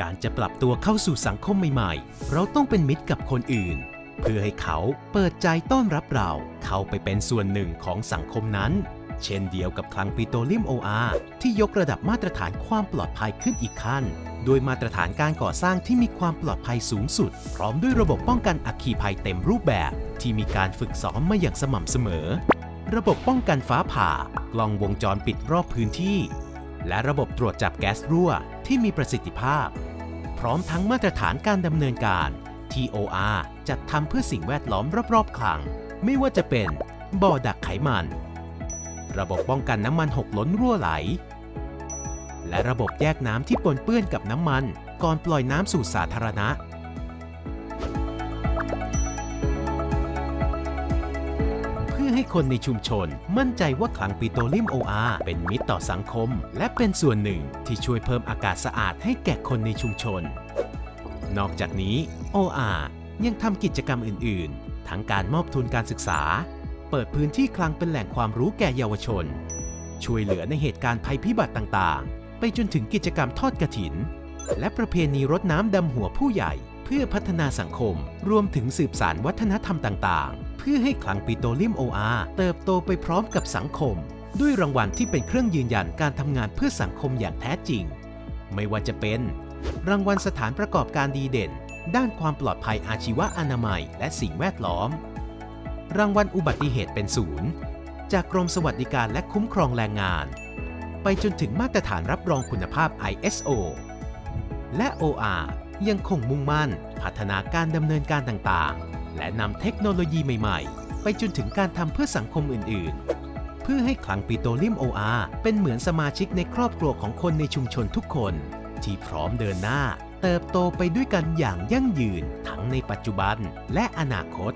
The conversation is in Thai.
การจะปรับตัวเข้าสู่สังคมใหม่ๆ เราต้องเป็นมิตรกับคนอื่น เพื่อให้เขาเปิดใจต้อนรับเรา เข้าไปเป็นส่วนหนึ่งของสังคมนั้น เช่นเดียวกับคลังปิโตรเลียม OR ที่ยกระดับมาตรฐานความปลอดภัยขึ้นอีกขั้น โดยมาตรฐานการก่อสร้างที่มีความปลอดภัยสูงสุด พร้อมด้วยระบบป้องกันอัคคีภัยเต็มรูปแบบ ที่มีการฝึกซ้อมมาอย่างสม่ำเสมอ ระบบป้องกันฟ้าผ่ากล้องวงจรปิดรอบพื้นที่ และระบบตรวจจับแก๊สรั่ว ที่มีประสิทธิภาพ พร้อมทั้งมาตรฐานการดำเนินการ TOR จัดทำเพื่อสิ่งแวดล้อมรอบๆ คลัง ไม่ว่าจะเป็นบ่อดักไขมัน ระบบป้องกันน้ำมันหกล้นรั่วไหล และระบบแยกน้ำที่ปนเปื้อนกับน้ำมัน ก่อนปล่อยน้ำสู่สาธารณะ อให้คนในชุมชน มั่นใจว่าคลังปิโตรเลียม OR เป็นมิตรต่อสังคม และเป็นส่วนหนึ่งที่ช่วยเพิ่มอากาศสะอาดให้แก่คนในชุมชน นอกจากนี้ OR ยังทำกิจกรรมอื่น ๆ ทั้งการมอบทุนการศึกษา เปิดพื้นที่คลังเป็นแหล่งความรู้แก่เยาวชน ช่วยเหลือในเหตุการณ์ภัยพิบัติต่าง ๆ ไปจนถึงกิจกรรมทอดกระถิน และประเพณีรดน้ำดำหัวผู้ใหญ่ เพื่อพัฒนาสังคม รวมถึงสืบสารวัฒนธรรมต่าง ๆ เพื่อให้คลังปิโตรเลียม OR เติบโตไปพร้อมกับสังคม ด้วยรางวัลที่เป็นเครื่องยืนยันการทำงานเพื่อสังคมอย่างแท้จริง ไม่ว่าจะเป็น รางวัลสถานประกอบการดีเด่น ด้านความปลอดภัยอาชีวะอนามัย และสิ่งแวดล้อม รางวัลอุบัติเหตุเป็นศูนย์จากกรมสวัสดิการและคุ้มครองแรงงาน ไปจนถึงมาตรฐานรับรองคุณภาพ ISO และ OR ยังคงมุ่งมั่น พัฒนาการดำเนินการต่างๆ และนำเทคโนโลยีใหม่ๆ ไปจนถึงการทำเพื่อสังคมอื่นๆ เพื่อให้คลังปิโตรเลียม OR เป็นเหมือนสมาชิกในครอบครัวของคนในชุมชนทุกคน ที่พร้อมเดินหน้า เติบโตไปด้วยกันอย่างยั่งยืนทั้งในปัจจุบันและอนาคต